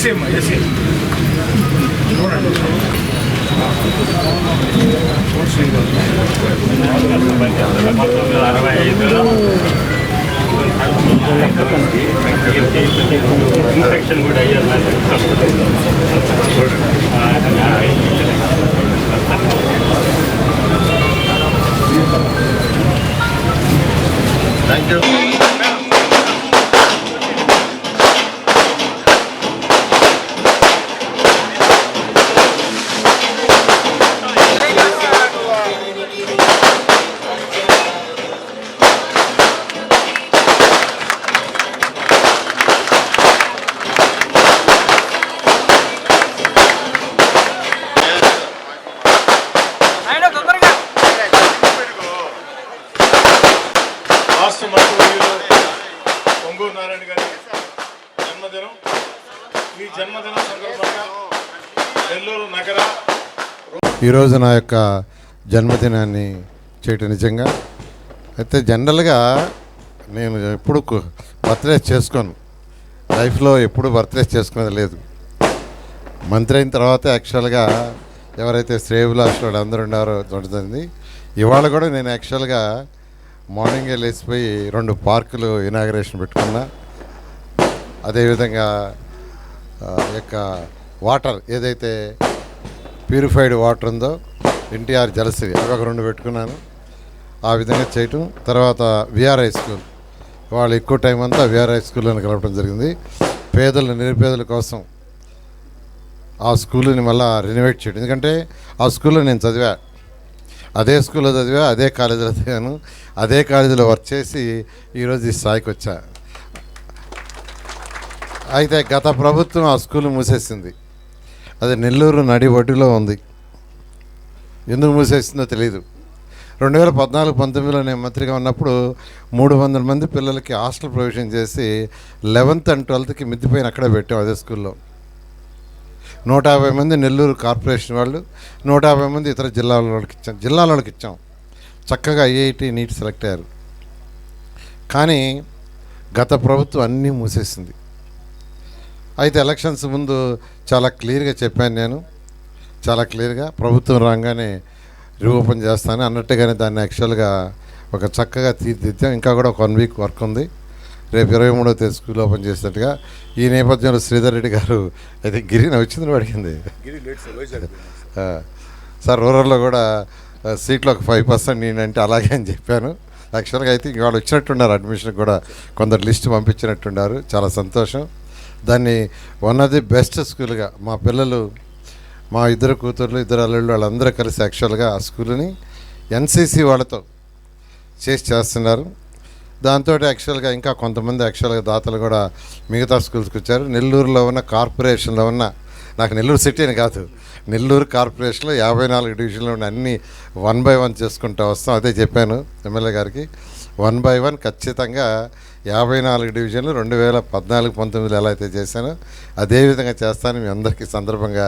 AC అమ్మా AC అరవై ఐదులో. ఇన్ఫెక్షన్ కూడా అయ్యారు జన్మదినం. ఈ జన్మదినం సందర్భంగా నెల్లూరు నగర ఈరోజు నా యొక్క జన్మదినాన్ని చేయటం నిజంగా. అయితే జనరల్గా నేను ఎప్పుడు బర్త్డే చేసుకోను. లైఫ్లో ఎప్పుడు బర్త్డే చేసుకునేది లేదు. మంత్రి అయిన తర్వాత యాక్చువల్గా ఎవరైతే శ్రేయభిలాషులు అందరూ ఉన్నారో దొరుకుతుంది ఇవాళ కూడా నేను యాక్చువల్గా మార్నింగే లేచిపోయి రెండు పార్కులు ఇనాగరేషన్ పెట్టుకున్నా. అదేవిధంగా యొక్క వాటర్ ఏదైతే ప్యూరిఫైడ్ వాటర్ ఉందో ఎన్టీఆర్ జలశ్రీ అవి ఒక రెండు పెట్టుకున్నాను. ఆ విధంగా చేయటం. తర్వాత విఆర్ హై స్కూల్. వాళ్ళు ఎక్కువ టైం అంతా విఆర్ హై స్కూల్లోనే కలపడం జరిగింది. పేదలు నిరుపేదల కోసం ఆ స్కూల్ని మళ్ళీ రెనోవేట్ చేయడం ఎందుకంటే ఆ స్కూల్లో నేను చదివా. అదే స్కూల్లో చదివా అదే కాలేజీలో చదివాను. అదే కాలేజీలో వర్క్ చేసి ఈరోజు ఈ స్థాయికి వచ్చాను అయితే గత ప్రభుత్వం ఆ స్కూల్ మూసేసింది. అది నెల్లూరు నడి ఒడ్డులో ఉంది. ఎందుకు మూసేసిందో తెలియదు రెండు వేల పద్నాలుగు పంతొమ్మిదిలో నేను మంత్రిగా ఉన్నప్పుడు మూడు వందల మంది పిల్లలకి హాస్టల్ ప్రొవిజన్ చేసి లెవెన్త్ అండ్ ట్వెల్త్కి మిద్దిపోయిన అక్కడే పెట్టాం అదే స్కూల్లో. నూట యాభై మంది నెల్లూరు కార్పొరేషన్ వాళ్ళు నూట యాభై మంది ఇతర జిల్లాల వాళ్ళకి ఇచ్చాం. జిల్లాల వాళ్ళకి ఇచ్చాం. చక్కగా ఐఐటి నీట్ సెలెక్ట్ అయ్యారు. కానీ గత ప్రభుత్వం అన్నీ మూసేసింది. అయితే ఎలక్షన్స్ ముందు చాలా క్లియర్గా చెప్పాను నేను. చాలా క్లియర్గా ప్రభుత్వం రాగానే రీఓపెన్ చేస్తాను. అన్నట్టుగానే దాన్ని యాక్చువల్గా ఒక చక్కగా తీర్చిదిద్దాం. ఇంకా కూడా ఒక వన్ వీక్ వర్క్ ఉంది. రేపు ఇరవై మూడో తేదీ స్కూల్ ఓపెన్ చేసినట్టుగా ఈ నేపథ్యంలో శ్రీధర్ రెడ్డి గారు అయితే గిరిని వచ్చిందని అడిగింది సార్ రూరల్లో కూడా సీట్లో ఒక ఫైవ్ పర్సెంట్ నేనంటే అలాగే అని చెప్పాను. యాక్చువల్గా అయితే ఇవాళ వచ్చినట్టున్నారు అడ్మిషన్ కూడా కొందరు లిస్ట్ పంపించినట్టున్నారు. చాలా సంతోషం. దాన్ని వన్ ఆఫ్ ది బెస్ట్ స్కూల్గా మా పిల్లలు మా ఇద్దరు కూతుర్లు ఇద్దరు అల్లుళ్ళు వాళ్ళందరూ కలిసి యాక్చువల్గా ఆ స్కూల్ని ఎన్సీసీ వాళ్ళతో చేసి చేస్తున్నారు. దాంతో యాక్చువల్గా ఇంకా కొంతమంది యాక్చువల్గా దాతలు కూడా మిగతా స్కూల్స్కి వచ్చారు. నెల్లూరులో ఉన్న కార్పొరేషన్లో ఉన్న నాకు నెల్లూరు సిటీ అని కాదు నెల్లూరు కార్పొరేషన్లో యాభై నాలుగు డివిజన్లో ఉన్న అన్ని వన్ బై వన్ చేసుకుంటూ వస్తాం. అదే చెప్పాను ఎమ్మెల్యే గారికి. వన్ బై వన్ ఖచ్చితంగా యాభై నాలుగు డివిజన్లు రెండు వేల పద్నాలుగు పంతొమ్మిదిలో ఎలా అయితే చేశానో అదేవిధంగా చేస్తాను. మీ అందరికీ సందర్భంగా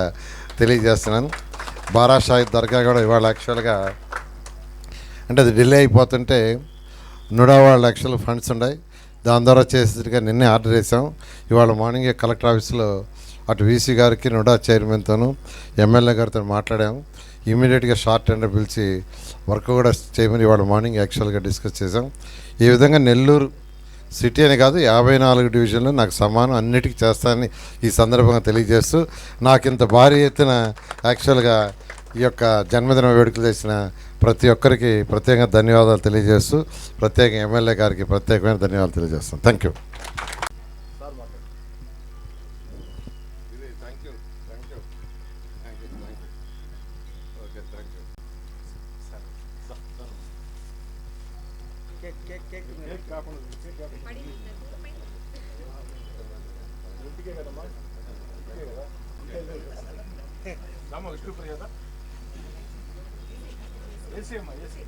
తెలియజేస్తున్నాను. బారాషాహిద్ దర్గా కూడా ఇవాళ యాక్చువల్గా అంటే అది డిలే అయిపోతుంటే నూడవాళ్ళ లక్షలు ఫండ్స్ ఉన్నాయి. దాని ద్వారా చేసేట్టుగా నిన్నే ఆర్డర్ చేసాం ఇవాళ మార్నింగ్ కలెక్టర్ ఆఫీస్లో అటు వీసీ గారికి నుడా చైర్మన్తోనూ ఎమ్మెల్యే గారితో మాట్లాడాము ఇమీడియట్గా షార్ట్ టెండర్ పిలిచి వర్క్ కూడా చేయమని ఇవాళ మార్నింగ్ యాక్చువల్గా డిస్కస్ చేసాం ఈ విధంగా నెల్లూరు సిటీ అని కాదు యాభై నాలుగు డివిజన్లు నాకు సమానం అన్నిటికీ చేస్తానని ఈ సందర్భంగా తెలియజేస్తూ నాకు ఇంత భారీ ఎత్తున యాక్చువల్గా ఈ యొక్క జన్మదిన వేడుకలు చేసిన ప్రతి ఒక్కరికి ప్రత్యేకంగా ధన్యవాదాలు తెలియజేస్తూ ప్రత్యేక ఎమ్మెల్యే గారికి ప్రత్యేకమైన ధన్యవాదాలు తెలియజేస్తాను. Thank you cake cake cake cake காப்பணும் கேக் காப்பணும் படி எப்படி கேக்கடமா கேக்கடா நம்ம விஷ்ணு பிரியாதா ஏசியம்மா ஏசி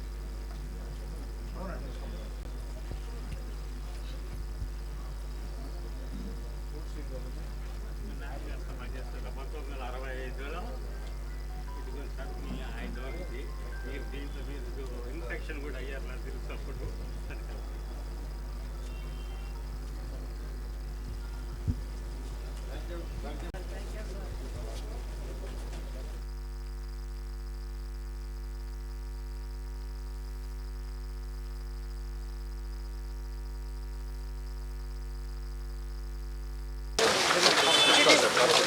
Thank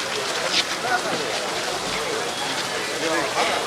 you.